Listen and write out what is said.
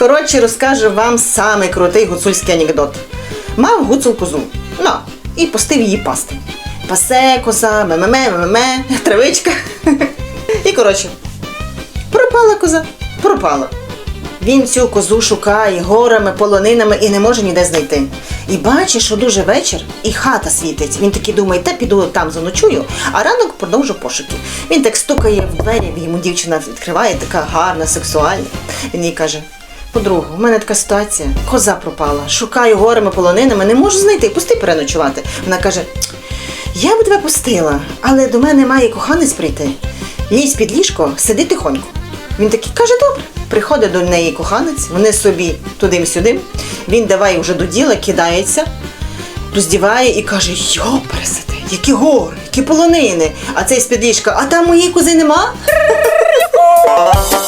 Коротше, розкажу вам самий крутий гуцульський анекдот. Мав гуцул козу. Ну, і пустив її пасти. Пасе коза, меме, меме, травичка. І коротше, пропала коза, пропала. Він цю козу шукає горами, полонинами і не може ніде знайти. І бачить, що дуже вечір, і хата світить. Він таки думає, та піду там заночую, а ранок продовжу пошуки. Він так стукає в двері, йому дівчина відкриває, така гарна, сексуальна. Він їй каже: подруга, у мене така ситуація, коза пропала, шукаю горами, полонинами, не можу знайти, пусти переночувати. Вона каже: я б тебе пустила, але до мене має коханець прийти. Лізь під ліжко, сиди тихонько. Він такий каже, добре. Приходить до неї коханець, вони собі тудим-сюдим. Він давай вже до діла, кидається, роздіває і каже: Йо, пересете, які гори, які полонини. А цей з-під ліжка, а там моєї кози нема?